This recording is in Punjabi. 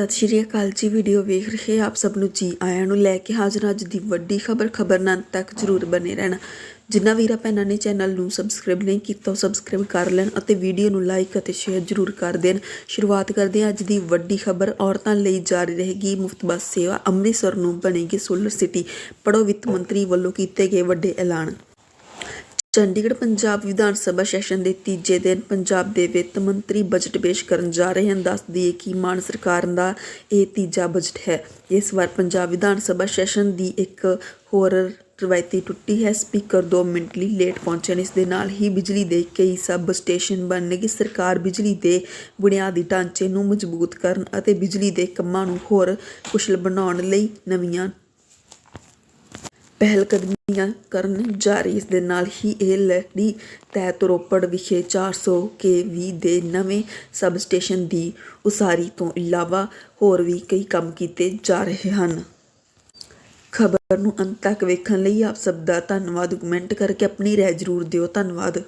ਸਤਿ ਸ਼੍ਰੀ ਅਕਾਲ ਜੀ ਵੀਡੀਓ ਵੇਖ ਰਹੇ ਆਪ ਸਭ ਨੂੰ ਜੀ ਆਇਆਂ ਨੂੰ ਲੈ ਕੇ ਹਾਜ਼ਰ ਅੱਜ ਦੀ ਵੱਡੀ ਖਬਰ ਖਬਰ ਨਾਲ ਤੱਕ ਜਰੂਰ ਬਨੇ ਰਹਿਣਾ। ਜਿਨ੍ਹਾਂ ਵੀਰਾਂ ਭੈਣਾਂ ਨੇ ਚੈਨਲ ਨੂੰ ਸਬਸਕ੍ਰਾਈਬ ਨਹੀਂ ਕੀਤਾ, ਉਹ ਸਬਸਕ੍ਰਾਈਬ ਕਰ ਲੈਣ ਅਤੇ ਵੀਡੀਓ ਨੂੰ ਲਾਈਕ ਅਤੇ ਸ਼ੇਅਰ ਜਰੂਰ ਕਰ ਦੇਣ। ਸ਼ੁਰੂਆਤ ਕਰਦੇ ਹਾਂ ਅੱਜ ਦੀ ਵੱਡੀ ਖਬਰ, ਔਰਤਾਂ ਲਈ ਜਾਰੀ ਰਹੇਗੀ ਮੁਫਤ ਬੱਸ ਸੇਵਾ, ਅੰਮ੍ਰਿਤਸਰ ਨੂੰ ਬਣੇਗੀ ਸੋਲਰ ਸਿਟੀ ਪੜੋ ਵਿੱਤ ਮੰਤਰੀ ਵੱਲੋਂ ਕੀਤੇ ਗਏ ਵੱਡੇ ਐਲਾਨ। ਚੰਡੀਗੜ੍ਹ ਪੰਜਾਬ ਵਿਧਾਨ ਸਭਾ ਸੈਸ਼ਨ ਦੇ ਤੀਜੇ ਦਿਨ ਪੰਜਾਬ ਦੇ ਵਿੱਤ ਮੰਤਰੀ ਬਜਟ ਪੇਸ਼ ਕਰਨ ਜਾ ਰਹੇ ਹਨ। ਦੱਸ ਦਈਏ ਕਿ ਮਾਨ ਸਰਕਾਰ ਦਾ ਇਹ ਤੀਜਾ ਬਜਟ ਹੈ। ਇਸ ਵਾਰ ਪੰਜਾਬ ਵਿਧਾਨ ਸਭਾ ਸੈਸ਼ਨ ਦੀ ਇੱਕ ਹੋਰ ਰਵਾਇਤੀ ਟੁੱਟੀ ਹੈ। ਸਪੀਕਰ 2 ਮਿੰਟ ਲਈ ਲੇਟ ਪਹੁੰਚਣ ਇਸ ਦੇ ਨਾਲ ਹੀ ਬਿਜਲੀ ਦੇ ਕਈ ਸਬ ਸਟੇਸ਼ਨ ਬਣਨਗੇ। ਸਰਕਾਰ ਬਿਜਲੀ ਦੇ ਬੁਨਿਆਦੀ ਢਾਂਚੇ ਨੂੰ ਮਜ਼ਬੂਤ ਕਰਨ ਅਤੇ ਬਿਜਲੀ ਦੇ ਕੰਮਾਂ ਨੂੰ ਹੋਰ ਕੁਸ਼ਲ ਬਣਾਉਣ ਲਈ ਨਵੀਆਂ ਪਹਿਲਕਦਮੀਆਂ ਕਰਨ ਜਾ ਰਹੀ। ਇਸ ਦੇ ਨਾਲ ਹੀ ਇਹ ਲੜੀ ਤਹਿਤ ਰੋਪੜ ਵਿਖੇ 400 ਕੇਵੀ ਦੇ ਨਵੇਂ ਸਬ ਸਟੇਸ਼ਨ ਦੀ ਉਸਾਰੀ ਤੋਂ ਇਲਾਵਾ ਹੋਰ ਵੀ ਕਈ ਕੰਮ ਕੀਤੇ ਜਾ ਰਹੇ ਹਨ। ਖਬਰ ਨੂੰ ਅੰਤ ਤੱਕ ਵੇਖਣ ਲਈ ਆਪ ਸਭ ਦਾ ਧੰਨਵਾਦ। ਕਮੈਂਟ ਕਰਕੇ ਆਪਣੀ ਰਾਏ ਜ਼ਰੂਰ ਦਿਓ। ਧੰਨਵਾਦ।